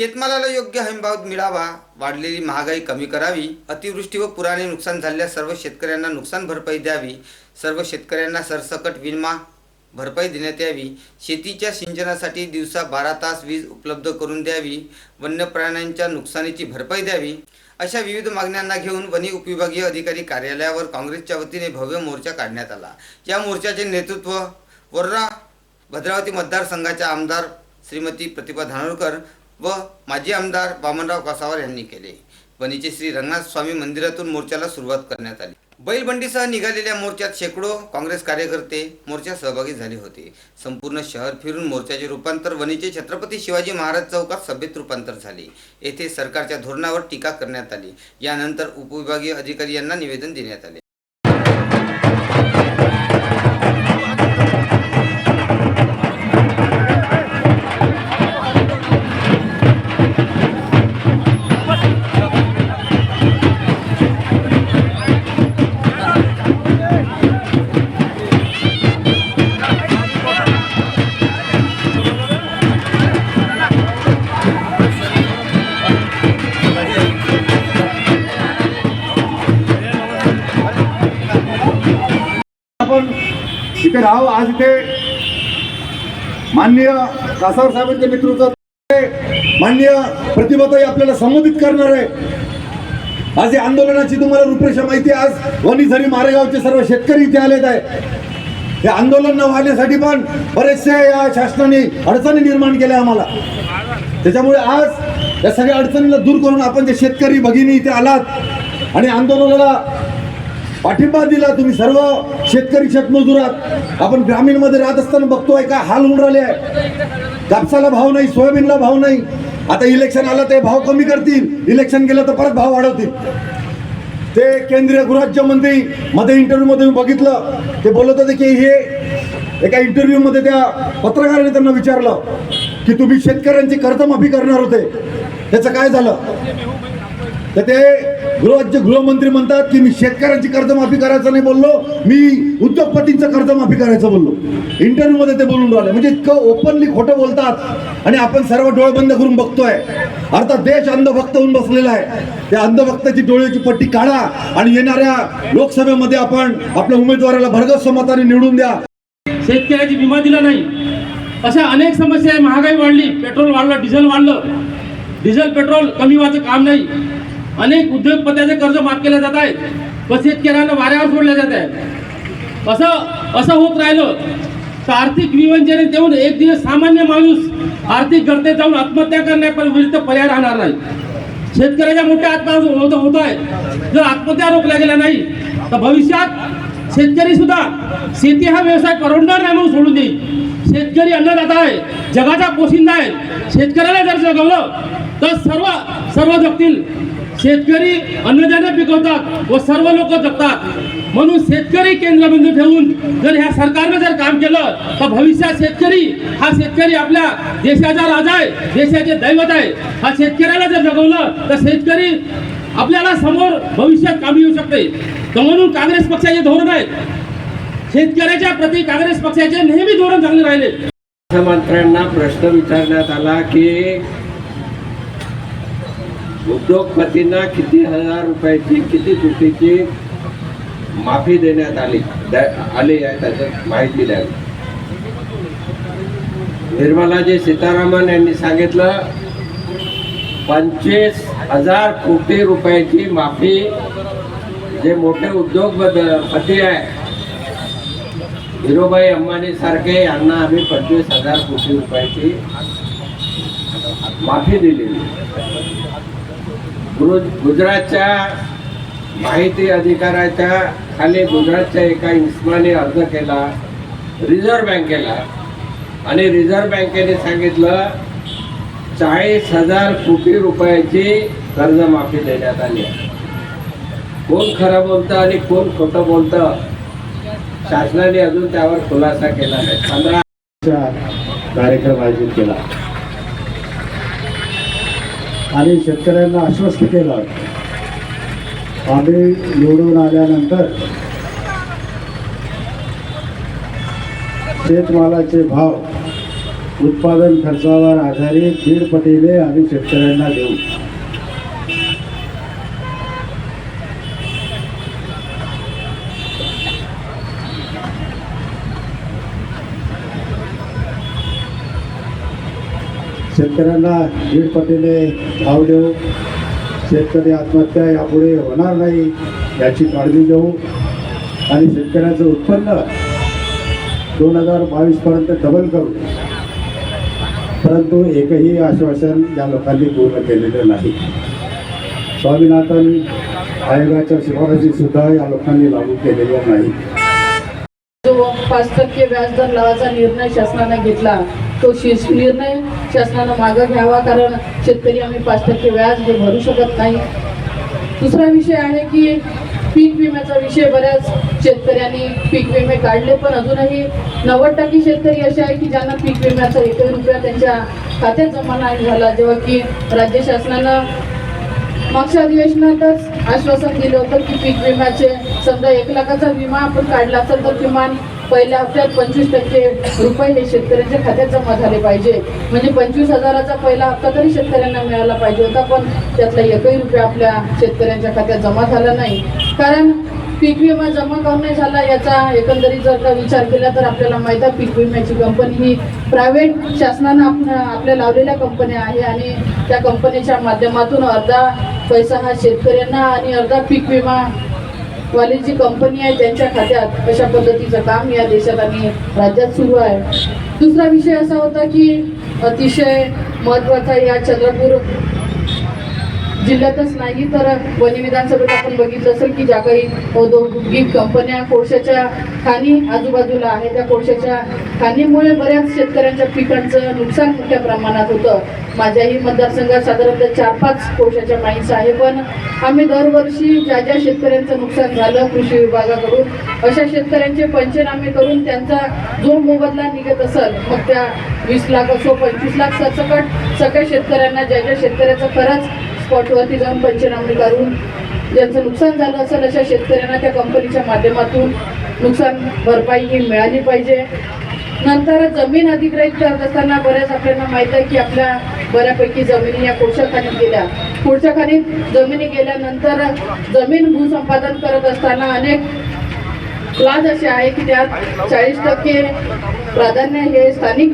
शेतमालाला योग्य हमीभाव मिळावा वाढलेली महागाई कमी करावी अतिवृष्टी व पुराने नुकसान झालेल्या सर्व शेतकऱ्यांना नुकसान भरपाई द्यावी सर्व शेतकऱ्यांना सरसकट विमा भरपाई देण्यात यावी शेतीच्या सिंचनासाठी दिवसा बारा तास वीज उपलब्ध करून द्यावी वन्य प्राण्यांच्या नुकसानीची भरपाई द्यावी अशा विविध मागण्यांना घेऊन वनी उपविभागीय अधिकारी कार्यालयावर काँग्रेसच्या वतीने भव्य मोर्चा काढण्यात आला. या मोर्चाचे नेतृत्व वर्रा भद्रावती मतदारसंघाच्या आमदार श्रीमती प्रतिभा धानोरकर व माजी आमदार बामनराव कासावर यांनी केले. वणीचे श्री रंगनाथ स्वामी मंदिरातून मोर्चाला सुरुवात करण्यात आली. बैलबंडीसह निघालेल्या मोर्चात शेकडो काँग्रेस कार्यकर्ते मोर्चात सहभागी झाले होते. संपूर्ण शहर फिरून मोर्चाचे रूपांतर वणीचे छत्रपती शिवाजी महाराज चौकात सभेत रूपांतर झाले. येथे सरकारच्या धोरणावर टीका करण्यात आली. यानंतर उपविभागीय अधिकारी यांना निवेदन देण्यात आले. आज इथे माननीय कासावर साहेबांच्या नेतृत्वात माननीय प्रतिभाताई आपल्याला संबोधित करणार आहे. आज या आंदोलनाची तुम्हाला रूपरेषा माहिती आहे. आज वणीझरी मारेगावचे सर्व शेतकरी इथे आलेत आहे. हे आंदोलन न वाढण्यासाठी पण बरेचसे या शासनाने अडचणी निर्माण केल्या आम्हाला. त्याच्यामुळे आज या सगळ्या अडचणीला दूर करून आपण जे शेतकरी भगिनी इथे आलात आणि आंदोलनाला पाठिंबा दिला तुम्ही सर्व शेतकरी शेतमजुरात. आपण ग्रामीणमध्ये राहत असताना बघतोय काय हाल होऊन राहिले आहे. कापसाला भाव नाही सोयाबीनला भाव नाही. आता इलेक्शन आलं ते भाव कमी करतील. इलेक्शन गेलं तर परत भाव वाढवतील. ते केंद्रीय गृहराज्यमंत्री मध्ये इंटरव्ह्यू मध्ये मी बघितलं. ते बोलत होते की हे एका इंटरव्ह्यू मध्ये त्या पत्रकाराने त्यांना विचारलं की तुम्ही शेतकऱ्यांची कर्जमाफी करणार होते. त्याचं काय झालं? तर ते गृहराज्य गृहमंत्री म्हणतात की मी शेतकऱ्यांची कर्जमाफी करायचं नाही बोललो मी उद्योगपतींचं कर्जमाफी करायचं बोललो. इंटरव्ह्यू मध्ये ते बोलून राहिले. म्हणजे इतकं ओपनली खोटं बोलतात आणि आपण सर्व डोळे बंद करून बघतोय. अर्थात देश अंधभक्त होऊन बसलेला आहे. त्या अंधभक्ताची डोळ्याची पट्टी काढा आणि येणाऱ्या लोकसभेमध्ये आपण आपल्या उमेदवाराला भरघोस मताने निवडून द्या. शेतकऱ्याची विमा दिला नाही. अशा अनेक समस्या आहे. महागाई वाढली पेट्रोल वाढलं डिझेल वाढलं. डिझेल पेट्रोल कमी व्हायचं काम नाही. अनेक उद्योगपत्याचे कर्ज माफ केले जात आहेत. व शेतकऱ्यांना वाऱ्यावर सोडले जात आहे असं असं होत राहिलं तर आर्थिक विवंचने देऊन एक दिवस सामान्य माणूस आर्थिक गरजेत जाऊन आत्महत्या करण्याविरुद्ध पर्याय राहणार नाही. शेतकऱ्याच्या मोठ्या आत्महत्या होत होत आहे. जर आत्महत्या रोखल्या गेल्या नाही तर भविष्यात शेतकरी सुद्धा शेती हा व्यवसाय परवडणार नाही म्हणून सोडून देईल. शेतकरी अन्नदाता आहे जगाचा पोशिंदा आहे. शेतकऱ्याला जर जगवलं तर सर्व सर्व जगतील. शेतकरी अन्नधान्य पिकवतात व सर्व लोक जगतात. म्हणून शेतकरी केंद्रबिंदू ठेवून जर ह्या सरकारनं जर काम केलं तर भविष्यात शेतकरी हा शेतकरी आपल्या देशाचा राजा आहे देशाचे दैवत आहे. हा शेतकऱ्याला जर जगवलं तर शेतकरी आपल्याला समोर भविष्यात कामी येऊ शकते. तर म्हणून काँग्रेस पक्षाचे धोरण आहे. शेतकऱ्याच्या प्रति काँग्रेस पक्षाचे नेहमी धोरण चांगले राहिले. मुख्यमंत्र्यांना प्रश्न विचारण्यात आला की उद्योगपतींना किती हजार रुपयाची किती कोटीची माफी देण्यात आली? आली आहे त्याचं माहिती द्यावी निर्मलाजी सीतारामन यांनी सांगितलं पंचवीस हजार कोटी रुपयाची माफी जे मोठे उद्योगपती आहे. धीरूभाई अंबानी सारखे यांना आम्ही पंचवीस हजार कोटी रुपयाची माफी दिलेली गुरु गुजरातच्या माहिती अधिकाराच्या खाली गुजरातच्या एका इस्माने अर्ज केला रिझर्व्ह बँकेला. आणि रिझर्व्ह बँकेने सांगितलं चाळीस हजार कोटी रुपयाची कर्जमाफी देण्यात आली कोण खरं बोलतं आणि कोण खोटं बोलतं शासनाने अजून त्यावर खुलासा केला नाही. पंधरा कार्यक्रम आयोजित केला. आणि शेतकऱ्यांना आश्वस्त केलं. आम्ही निवडून आल्यानंतर शेतमालाचे भाव उत्पादन खर्चावर आधारित दीड पटीने आम्ही शेतकऱ्यांना देऊ. शेतकऱ्यांना दीडपटीने भाव देऊ. शेतकरी आत्महत्या यापुढे होणार नाही याची काळजी घेऊ. आणि शेतकऱ्याचं उत्पन्न दोन हजार बावीसपर्यंत डबल करू. परंतु एकही आश्वासन या लोकांनी पूर्ण केलेलं नाही. स्वामीनाथन आयोगाच्या शिफारसीसुद्धा या लोकांनी लागू केलेल्या नाही जो पाच टक्के व्याजदर लावायचा निर्णय शासनाने घेतला तो शिस निर्णय शासनानं मागं घ्यावा कारण शेतकरी आम्ही पाच टक्के व्याज हे भरू शकत नाही. दुसरा विषय आहे की पीक विम्याचा विषय बऱ्याच शेतकऱ्यांनी पीक विमे काढले पण अजूनही नव्वद टक्के शेतकरी असे आहे की ज्यांना पीक विम्याचा एकही रुपया त्यांच्या खात्यात जमा नाही झाला. जेव्हा की राज्य शासनानं मागच्या अधिवेशनातच आश्वासन दिलं होतं की पीक विम्याचे समजा एक लाखाचा विमा आपण काढला असेल तर किमान पहिल्या हप्त्यात पंचवीस टक्के रुपये हे शेतकऱ्यांच्या खात्यात जमा झाले पाहिजे. म्हणजे पंचवीस हजाराचा पहिला हप्ता तरी शेतकऱ्यांना मिळाला पाहिजे होता पण त्यातला एकही रुपया आपल्या शेतकऱ्यांच्या खात्यात जमा झाला नाही. कारण पीक विमा जमा करून नाही झाला याचा एकंदरीत जर का विचार केला तर आपल्याला माहीत आहे पीक विम्याची कंपनी ही प्रायव्हेट शासनानं आपण आपल्या लावलेल्या कंपन्या आहे आणि त्या कंपनीच्या माध्यमातून अर्धा पैसा हा शेतकऱ्यांना आणि अर्धा पीक विमा वाली जी कंपनी आहे त्यांच्या खात्यात अशा पद्धतीचं काम या देशात आणि राज्यात सुरू आहे. दुसरा विषय असा होता की अतिशय महत्त्वाचा या चंद्रपूर जिल्ह्यातच नाही तर वनी विधानसभेत आपण बघितलं असेल की ज्या काही औद्योगिक कंपन्या कोळशाच्या खाणी आजूबाजूला आहे त्या कोळशाच्या खाणीमुळे बऱ्याच शेतकऱ्यांच्या पिकांचं नुकसान मोठ्या प्रमाणात होतं. माझ्याही मतदारसंघात साधारणतः चार पाच कोळशाच्या माईन्स आहे पण आम्ही दरवर्षी ज्या ज्या शेतकऱ्यांचं नुकसान झालं कृषी विभागाकडून अशा शेतकऱ्यांचे पंचनामे करून त्यांचा जो मोबदला निघत असेल मग त्या वीस लाख असो पंचवीस लाख सरसकट सगळ्या शेतकऱ्यांना ज्या ज्या शेतकऱ्याचं खरंच स्पॉटवरती जाऊन पंचनामे करून ज्यांचं नुकसान झालं असेल अशा शेतकऱ्यांना त्या कंपनीच्या माध्यमातून नुकसान भरपाई ही मिळाली पाहिजे. नंतर जमीन अधिग्रहित करत असताना बऱ्याच आपल्याला माहीत आहे की आपल्या बऱ्यापैकी जमिनी या कोळशाखालीत गेल्या. कोळशाखाली जमिनी गेल्यानंतर जमीन भूसंपादन करत असताना अनेक क्लास असे आहे की त्यात चाळीस टक्के प्राधान्य हे स्थानिक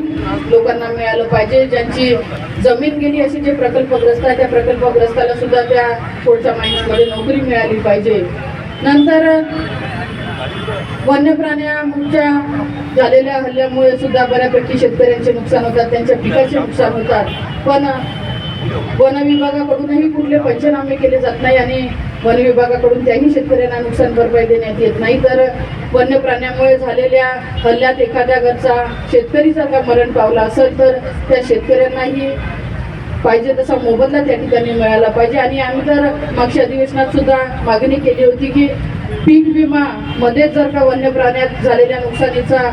लोकांना मिळालं पाहिजे. ज्यांची जमीन गेली अशी जे प्रकल्पग्रस्त आहे त्या प्रकल्पग्रस्ताला सुद्धा त्या पुढच्या महिन्यामध्ये नोकरी मिळाली पाहिजे. नंतर वन्य प्राण्यांच्या झालेल्या हल्ल्यामुळे सुद्धा बऱ्यापैकी शेतकऱ्यांचे नुकसान होतात त्यांच्या पिकाचे नुकसान होतात. पण वन विभागाकडूनही कुठले पंचनामे केले जात नाही आणि वन विभागाकडून त्याही शेतकऱ्यांना नुकसान भरपाई देण्यात येत नाही. तर वन्य प्राण्यामुळे झालेल्या हल्ल्यात एखाद्या घरचा शेतकरी जर का मरण पावला असेल तर त्या शेतकऱ्यांनाही पाहिजे तसा मोबदला त्या ठिकाणी मिळाला पाहिजे. आणि आम्ही तर मागच्या अधिवेशनात सुद्धा मागणी केली होती की पीक विमा मध्ये जर का वन्य प्राण्यात झालेल्या नुकसानीचा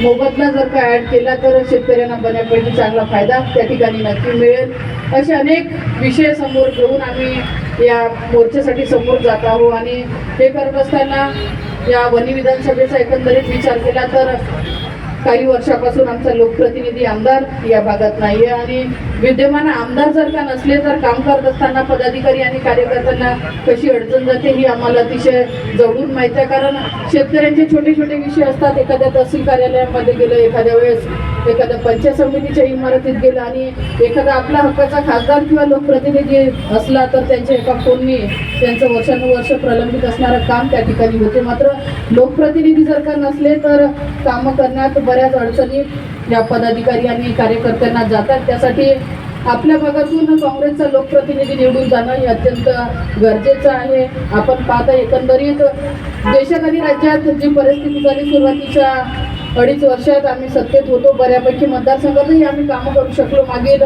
मोबदला जर का ऍड केला तर शेतकऱ्यांना बऱ्यापैकी चांगला फायदा त्या ठिकाणी नक्की मिळेल. असे अनेक विषय समोर घेऊन आम्ही या मोर्चासाठी समोर जात आहो आणि हे करत असताना या वनी विधानसभेचा एकंदरीत विचार केला तर काही वर्षापासून आमचा लोकप्रतिनिधी आमदार या भागात नाही आहे आणि विद्यमान आमदार जर का नसले तर काम करत असताना पदाधिकारी आणि कार्यकर्त्यांना कशी अडचण जाते ही आम्हाला अतिशय जवळून माहिती आहे. कारण शेतकऱ्यांचे छोटे छोटे विषय असतात. एखाद्या तहसील कार्यालयामध्ये गेलं एखाद्या वेळेस एखाद्या पंचायत समितीच्या इमारतीत गेलं आणि एखादा आपला हक्काचा खासदार किंवा लोकप्रतिनिधी असला तर त्यांच्या एका फोनने त्यांचं वर्षानुवर्ष प्रलंबित असणारं काम त्या ठिकाणी होते. मात्र लोकप्रतिनिधी जर का नसले तर कामं करण्यात बऱ्याच अडचणी या पदाधिकारी आणि कार्यकर्त्यांना जातात. त्यासाठी आपल्या भागातून काँग्रेसचा लोकप्रतिनिधी निवडून जाणं हे अत्यंत गरजेचं आहे. आपण पाहता एकंदरीत देशात आणि राज्यात जी परिस्थिती झाली सुरुवातीच्या अडीच वर्षात आम्ही सत्तेत होतो. बऱ्यापैकी मतदारसंघातही आम्ही कामं करू शकलो. मागील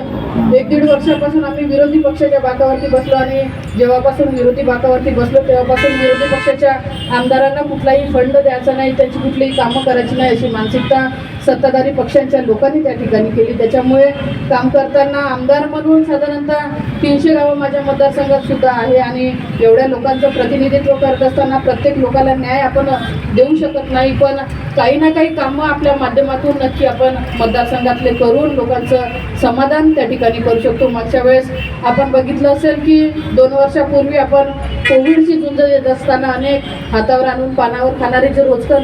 एक दीड वर्षापासून आम्ही विरोधी पक्षाच्या बाकावरती बसलो आणि जेव्हापासून विरोधी बाकावरती बसलो तेव्हापासून विरोधी पक्षाच्या आमदारांना कुठलाही फंड द्यायचा नाही त्यांची कुठलीही कामं करायची नाही अशी मानसिकता सत्ताधारी पक्षांच्या लोकांनी त्या ठिकाणी केली. त्याच्यामुळे काम करताना आमदार म्हणून साधारणतः तीनशे गावं माझ्या मतदारसंघात सुद्धा आहे आणि एवढ्या लोकांचं प्रतिनिधित्व करत असताना प्रत्येक लोकाला न्याय आपण देऊ शकत नाही. पण काही ना काही कामं आपल्या माध्यमातून नक्की आपण मतदारसंघातले करून लोकांचं समाधान त्या ठिकाणी करू शकतो. मागच्या वेळेस आपण बघितलं असेल की दोन वर्षापूर्वी आपण कोविडची झुंज देत असताना अनेक हातावर आणून पानावर खाणारे जे रोजगार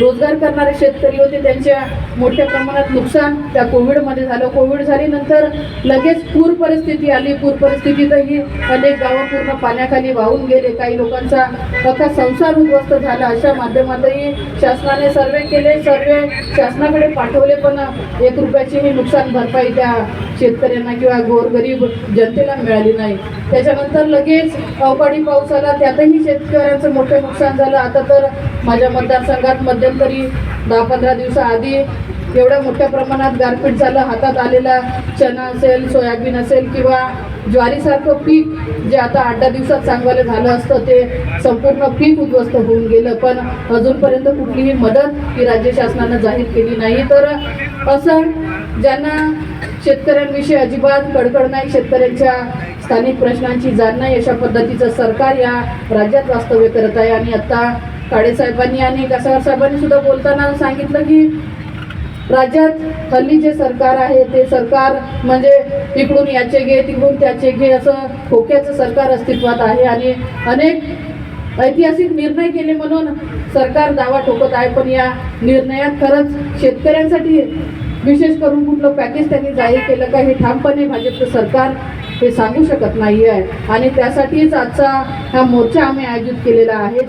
रोजगार करणारे शेतकरी होते त्यांच्या मोठ्या प्रमाणात नुकसान त्या कोविडमध्ये झालं. कोविड झाल्यानंतर लगेच पूर परिस्थिती आली. पूर परिस्थितीतही अनेक गावं पूर्ण पाण्याखाली वाहून गेले. काही लोकांचा अख्खा संसार उद्ध्वस्त झाला. अशा माध्यमातही शासनाने सर्वे केले. सर्वे शासनाकडे पाठवले पण एक रुपयाचीही नुकसान भरपाई त्या शेतकऱ्यांना किंवा गोरगरीब जनतेला मिळाली नाही. त्याच्यानंतर लगेच अवकाळी पाऊस आला. त्यातही शेतकऱ्यांचं मोठं नुकसान झालं. आता तर माझ्या मतदारसंघात मध्यंतरी दहा पंधरा दिवसाआधी एवढ्या मोठ्या प्रमाणात गारपीट झालं हातात आलेला चना असेल सोयाबीन असेल किंवा ज्वारीसारखं पीक जे आता आठ दहा दिवसात चांगलं झालं असतं ते संपूर्ण पीक उद्ध्वस्त होऊन गेलं. पण अजूनपर्यंत कुठलीही मदत ही राज्य शासनानं जाहीर केली नाही. तर असं ज्यांना शेतकऱ्यांविषयी अजिबात कडकड नाही शेतकऱ्यांच्या स्थानिक प्रश्नांची जाण नाही अशा पद्धतीचं सरकार या राज्यात वास्तव्य करत आहे. आणि आता काळेसाहेबांनी आणि कासार साहेबांनी सुद्धा बोलताना सांगितलं की राज्यात हल्ली जे सरकार आहे ते सरकार म्हणजे इकडून याचे घे तिकडून त्याचे घे असं खोक्याचं सरकार अस्तित्वात आहे आणि अनेक ऐतिहासिक निर्णय केले म्हणून सरकार दावा ठोकत आहे. पण या निर्णयात खरंच शेतकऱ्यांसाठी विशेष करून कुठलं पॅकेज त्यांनी जाहीर केलं का हे ठामपणे भाजपचं सरकार हे सांगू शकत नाही आहे आणि त्यासाठीच आजचा हा मोर्चा आम्ही आयोजित केलेला आहे. ज्या